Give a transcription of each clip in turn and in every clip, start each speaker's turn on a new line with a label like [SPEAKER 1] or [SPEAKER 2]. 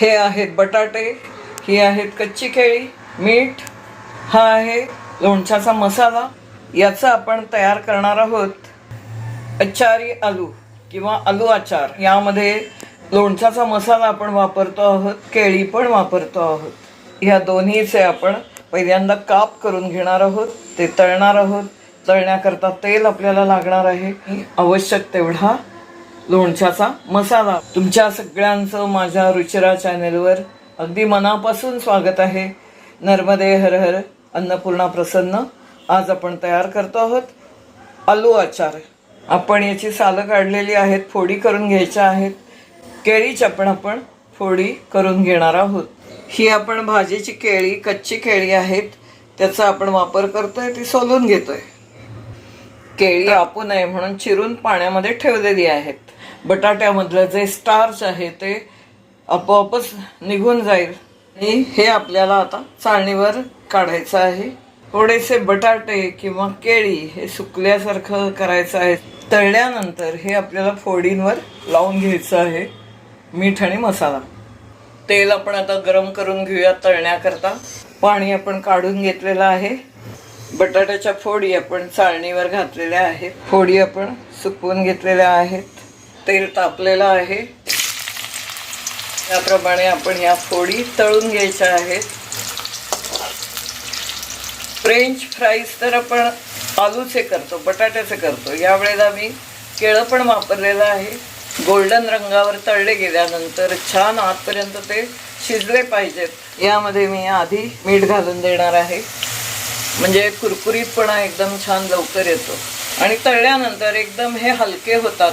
[SPEAKER 1] हे आहेत बटाटे ही आहेत कच्ची केळी मीठ हा आहे लोणच्याचा मसाला. याचा आपण तयार करणार आहोत अचारी आलू किंवा आलू आचार यामध्ये लोणच्याचा मसाला आपण वापरतो आहोत केळी पण वापरतो आहोत. ह्या दोन्हीचे आपण पहिल्यांदा काप करून घेणार आहोत ते तळणार आहोत. तळण्याकरता तेल आपल्याला लागणार आहे. आवश्यक तेवढा लोणच्याचा मसाला. तुमच्या सगळ्यांचं माझ्या रुचिरा चॅनेलवर अगदी मनापासून स्वागत आहे. नर्मदे हर हर अन्नपूर्णा प्रसन्न. आज आपण तयार करतो आहोत आलू आचार. आपण याची सालं काढलेली आहेत फोडी करून घ्यायच्या आहेत. केळीची आपण आपण फोडी करून घेणार आहोत. ही आपण भाजीची केळी कच्ची केळी आहेत त्याचा आपण वापर करतोय ती सोलून घेतोय. केळी आपू नये म्हणून चिरून पाण्यामध्ये ठेवलेली आहेत. बटाट्यामधलं जे स्टार्च आहे ते आपोआपच निघून जाईल. आणि हे आपल्याला आता चाळणीवर काढायचं आहे. थोडेसे बटाटे किंवा केळी हे सुकल्यासारखं करायचं आहे. तळल्यानंतर हे आपल्याला फोडींवर लावून घ्यायचं आहे. मीठ आणि मसाला. तेल आपण आता गरम करून घेऊया तळण्याकरता. पाणी आपण काढून घेतलेलं आहे. बटाट्याच्या फोडी आपण चाळणीवर घातलेल्या आहेत. फोडी आपण सुकवून घेतलेल्या आहेत. तेल तापलेलं आहे. त्याप्रमाणे आपण या फोडी तळून घ्यायच्या आहेत. फ्रेंच फ्राईज तर आपण आलूचे करतो बटाट्याचे करतो. यावेळेला मी केळं पण वापरलेलं आहे. गोल्डन रंगावर तळले गेल्यानंतर छान आतपर्यंत ते शिजले पाहिजेत. यामध्ये मी आधी मीठ घालून देणार आहे. म्हणजे कुरकुरीतपणा एकदम छान लवकर येतो. आणि तळल्यानंतर एकदम हे हलके होतात.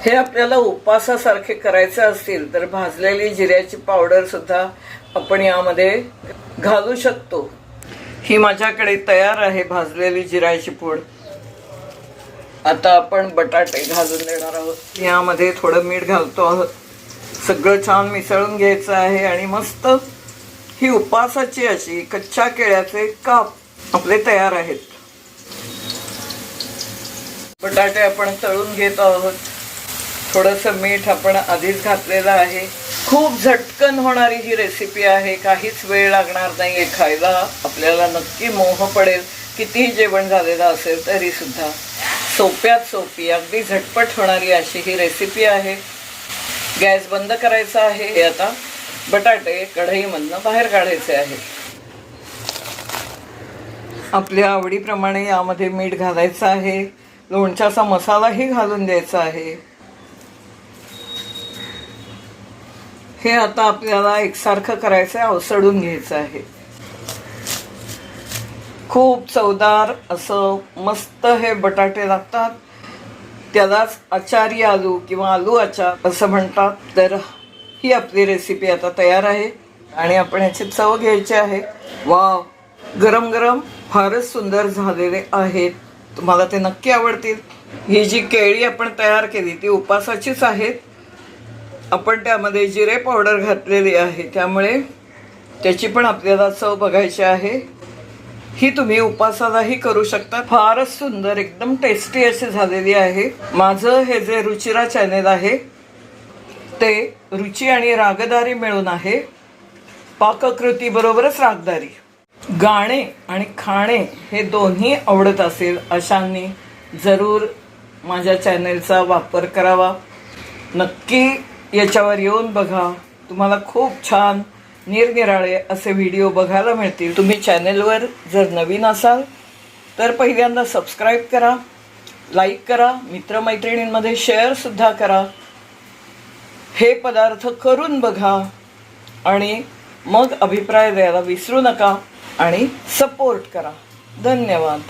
[SPEAKER 1] हे आपल्याला उपासासारखे करायचे असतील तर भाजलेली जिऱ्याची पावडर सुद्धा आपण यामध्ये घालू शकतो. ही माझ्याकडे तयार आहे भाजलेली जिरायची पूड. आता आपण बटाटे घालून देणार आहोत. यामध्ये थोडं मीठ घालतो आहोत. सगळं छान मिसळून घ्यायचं आहे आणि मस्त ही उपासाची अशी कच्च्या केळ्याचे काप आपले तयार आहेत. बटाटे आपण तळून घेत आहोत. थोडंसं मीठ आपण आधीच घातलेलं आहे. खूप झटकन होणारी ही रेसिपी आहे. काहीच वेळ लागणार नाही आहे खायला. आपल्याला नक्की मोह पडेल. कितीही जेवण झालेलं असेल तरी सुद्धा. सोप्यात सोपी अगदी झटपट होणारी अशी ही रेसिपी आहे. गॅस बंद करायचा आहे. हे आता बटाटे कढईमधनं बाहेर काढायचे आहे आपल्या आवडीप्रमाणे यामध्ये मीठ घालायचं आहे. लोणच्याचा मसालाही घालून द्यायचा आहे. हे आता आपल्याला एकसारखं करायचं आहे अवसडून घ्यायचं आहे. खूप चवदार असं मस्त हे बटाटे लागतात. त्यालाच आचारी आलू किंवा आलू आचार असं म्हणतात. तर ही आपली रेसिपी आता तयार आहे आणि आपण याची चव घ्यायची आहे. वाव! गरम गरम फारच सुंदर झालेले आहेत. तुम्हाला ते नक्की आवडतील. ही जी केळी आपण तयार केली ती उपासाचीच आहेत. आपण त्यामध्ये जिरे पावडर घातलेली आहे. त्यामुळे त्याची पण आपल्याला चव बघायची आहे. ही तुम्ही उपासालाही करू शकता. फारच सुंदर एकदम टेस्टी अशी झालेली आहे. माझं हे जे रुचिरा चॅनेल आहे ते रुची आणि रागदारी मिळून आहे. पाककृती बरोबरच रागदारी. गाणे आणि खाणे हे दोन्ही आवडत असेल अशांनी जरूर माझ्या चॅनेलचा वापर करावा. नक्की याच्यावर येऊन बघा. तुम्हाला खूप छान निरनिराळे असे व्हिडिओ बघायला मिळतील. तुम्ही चॅनेलवर जर नवीन असाल तर पहिल्यांदा सबस्क्राईब करा लाईक करा मित्रमैत्रिणींमध्ये शेअरसुद्धा करा. हे पदार्थ करून बघा आणि मग अभिप्राय द्यायला विसरू नका आणि सपोर्ट करा. धन्यवाद.